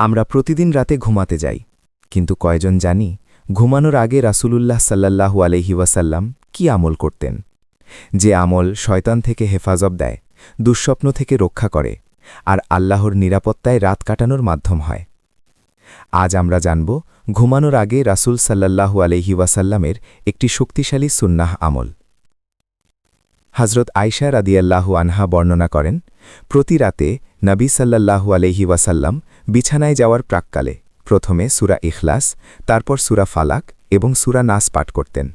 আমরা প্রতিদিন রাতে ঘুমাতে যাই। কিন্তু কয়জন জানি, ঘুমানোর আগে রাসূলুল্লাহ সাল্লাল্লাহু আলহি ওয়াসাল্লাম কি আমল করতেন? যে আমল শয়তান থেকে হেফাজব দেয়, দুঃস্বপ্ন থেকে রক্ষা করে, আর আল্লাহর নিরাপত্তায় রাত কাটানোর মাধ্যম হয়। আজ আমরা জানব, ঘুমানোর আগে রাসূল সাল্লাল্লাহু আলহি ওয়াসাল্লামের একটি শক্তিশালী সুন্নাহ আমল। হজরত আয়সা রাদিয়াল্লাহু আনহা বর্ণনা করেন, প্রতি রাতে নবী সাল্লাল্লাহু আলহি ওয়াসাল্লাম বিছানায় যাওয়ার প্রাককালে প্রথমে সুরা ইখলাস, তারপর সুরা ফালাক এবং সুরা নাস পাঠ করতেন।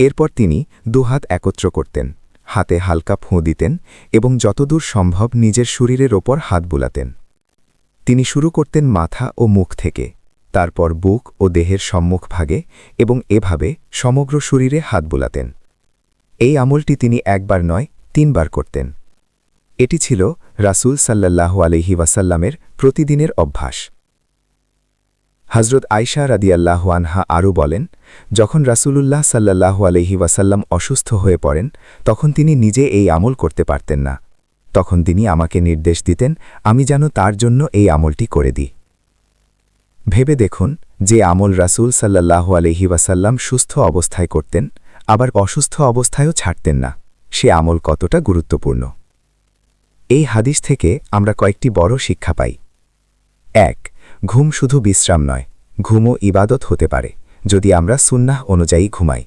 এরপর তিনি দুহাত একত্র করতেন, হাতে হালকা ফোঁ দিতেন এবং যতদূর সম্ভব নিজের শরীরের ওপর হাত বুলাতেন। তিনি শুরু করতেন মাথা ও মুখ থেকে, তারপর বুক ও দেহের সম্মুখ ভাগে এবং এভাবে সমগ্র শরীরে হাত বুলাতেন। এই আমলটি তিনি একবার নয়, তিনবার করতেন। এটি ছিল রাসূল সাল্লাল্লাহু আলহি ওয়াসাল্লামের প্রতিদিনের অভ্যাস। হজরত আয়সা রাদিয়াল্লাহু আনহা আরও বলেন, যখন রাসূলুল্লাহ সাল্লাল্লাহু আলহি ওয়াসাল্লাম অসুস্থ হয়ে পড়েন, তখন তিনি নিজে এই আমল করতে পারতেন না। তখন তিনি আমাকে নির্দেশ দিতেন, আমি যেন তার জন্য এই আমলটি করে দিই। ভেবে দেখুন, যে আমল রাসূল সাল্লাল্লাহু আলহি ওয়াসাল্লাম সুস্থ অবস্থায় করতেন, আবার অসুস্থ অবস্থায়ও ছাড়তেন না। সে আমল কতটা গুরুত্বপূর্ণ। এই হাদিস থেকে আমরা কয়েকটি বড় শিক্ষা পাই। এক, ঘুম শুধু বিশ্রাম নয়, ঘুমও ইবাদত হতে পারে, যদি আমরা সুন্নাহ অনুযায়ী ঘুমাই।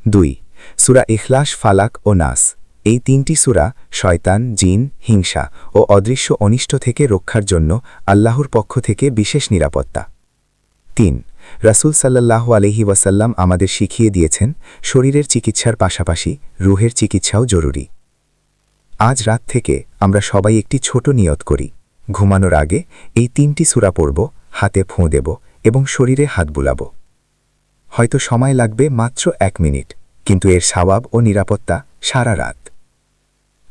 দুই, সুরা ইখলাস, ফালাক ও নাস, এই তিনটি সুরা শয়তান, জিন, হিংসা ও অদৃশ্য অনিষ্ট থেকে রক্ষার জন্য আল্লাহর পক্ষ থেকে বিশেষ নিরাপত্তা। তিন, রাসূল সাল্লাল্লাহু আলহি ওয়াসাল্লাম আমাদের শিখিয়ে দিয়েছেন, শরীরের চিকিৎসার পাশাপাশি রুহের চিকিৎসাও জরুরি। আজ রাত থেকে আমরা সবাই একটি ছোট নিয়ত করি। ঘুমানোর আগে এই তিনটি সুরা পড়ব, হাতে ফোঁ দেব এবং শরীরে হাত বুলাব। হয়তো সময় লাগবে মাত্র এক মিনিট, কিন্তু এর সওয়াব ও নিরাপত্তা সারা রাত।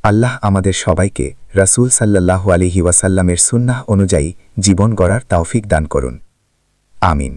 আল্লাহ আমাদের সবাইকে রাসূল সাল্লাল্লাহু আলিহি ওয়াসাল্লামের সুন্নাহ অনুযায়ী জীবন গড়ার তাওফিক দান করুন। আমিন।